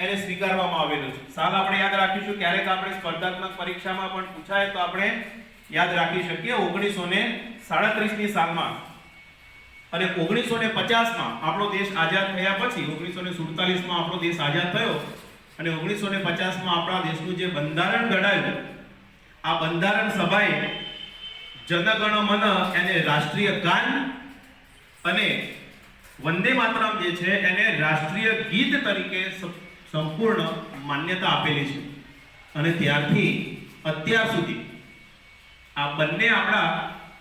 એને સ્વીકારવામાં આવેલું છે. સાલ આપણે યાદ રાખીશું, ક્યારેક આપણે સ્પર્ધાત્મક પરીક્ષામાં પણ પૂછાય તો આપણે યાદ રાખી શકીએ ઓગણીસો ને સાડત્રીસની સાલમાં. અને ઓગણીસો ને પચાસમાં આપણો દેશ આઝાદ થયા પછી ઓગણીસો ને સુડતાલીસમાં આપણો દેશ આઝાદ થયો, અને ઓગણીસો ને પચાસમાં આપણા દેશનું જે બંધારણ ઘડાયું, આ બંધારણ સભાએ જનગણ મન એને રાષ્ટ્રીય ગાન અને વંદે માતરમ જે છે એને રાષ્ટ્રીય ગીત તરીકે સંપૂર્ણ માન્યતા આપેલી છે. અને ત્યારથી અત્યાર સુધી આ બંને આપણા,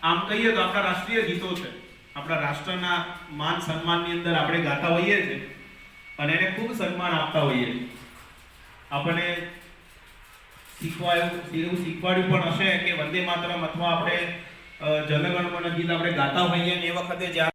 આમ કહીએ તો આપણા રાષ્ટ્રીય ગીતો છે. આપણા રાષ્ટ્રના માન સન્માનની અંદર આપણે ગાતા હોઈએ છીએ. અને એને ખૂબ સન્માન આપતા હોઈએ છીએ. આપણને શીખવાયું, એવું શીખવાડ્યું પણ હશે કે વંદે માતરમ અથવા આપણે જનગણમાં ગીત આપણે ગાતા હોઈએ ને એ વખતે જ્યારે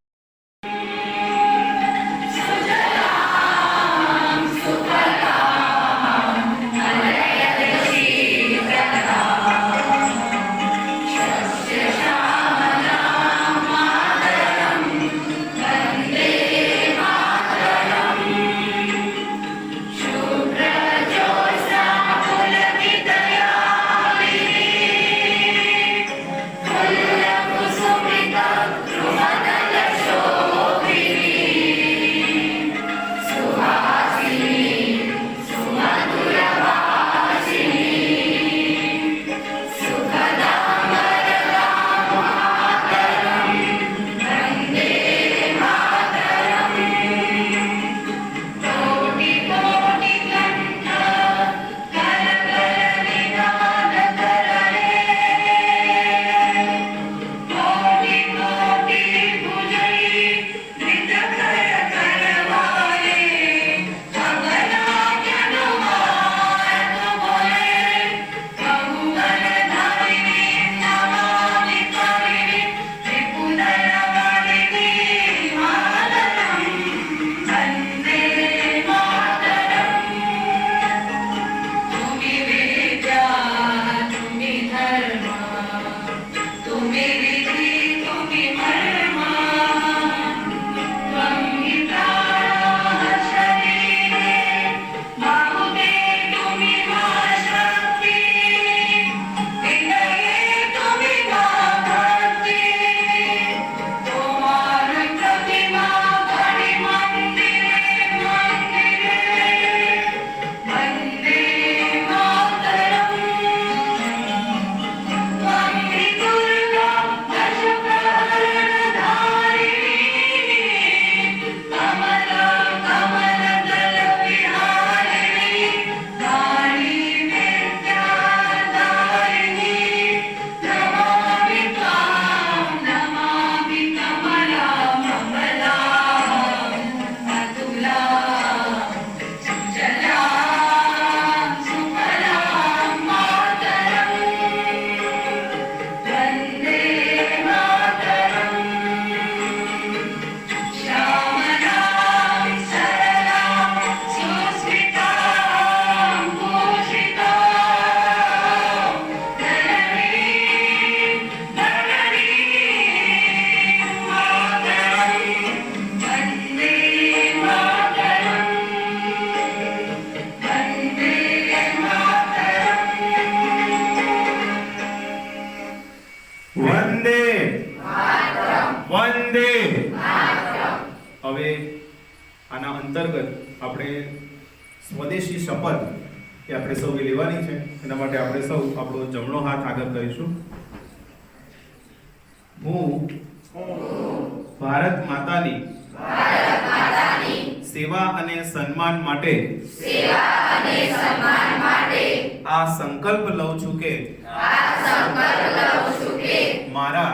અંતર્ગત આપણે સ્વદેશી શપથ એ આપણે સૌએ લેવાની છે. એના માટે આપણે સૌ આપણો જમણો હાથ આગળ કરીશું. હું ભારત માતાની સેવા અને સન્માન માટે આ સંકલ્પ લઉં છું કે મારા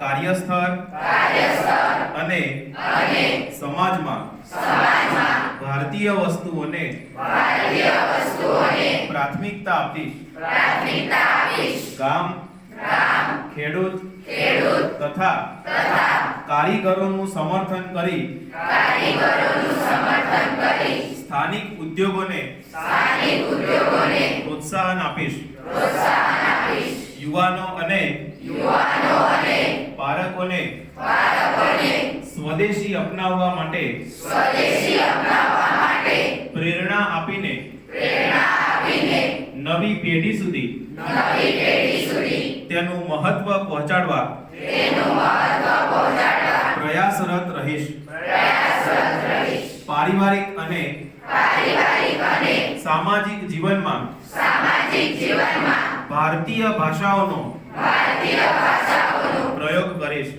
કાર્યસ્થળ. અને સમાજમાં ભારતીય વસ્તુઓને પ્રાથમિકતા આપીશ. ગામ ખેડૂત તથા કારીગરોનું સમર્થન કરી સ્થાનિક ઉદ્યોગોને પ્રોત્સાહન આપીશ. યુવાનો અને બાળકોને બાળકોને સ્વદેશી અપનાવવા માટે સ્વદેશી અપનાવવા માટે પ્રેરણા આપીને પ્રેરણા આપીને નવી પેઢી સુધી નવી પેઢી સુધી તેનું મહત્વ પહોંચાડવા તેનું મહત્વ પહોંચાડવા પ્રયાસરત રહીશ. પ્રયાસરત રહીશ. પારિવારિક અને પારિવારિક અને સામાજિક જીવનમાં સામાજિક જીવનમાં ભારતીય ભાષાઓનો ભારતીય ભાષાઓનો પ્રયોગ કરીશ.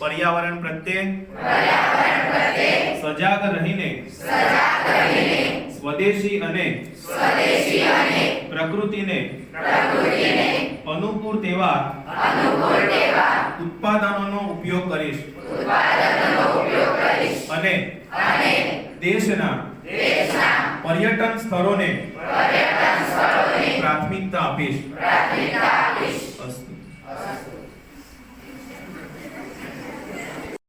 પર્યાવરણ પ્રત્યે પર્યાવરણ પ્રત્યે સજાગ રહીને સજાગ રહીને સ્વદેશી અને સ્વદેશી અને પ્રકૃતિને પ્રકૃતિને અનુકૂળ તેવા ઉત્પાદનોનો ઉપયોગ કરીશ. ઉત્પાદનોનો ઉપયોગ કરીશ. અને અને દેશના દેશના પર્યટન સ્થળોને પર્યટન સ્થળોને પ્રાથમિકતા આપીશ. પ્રાથમિકતા આપીશ.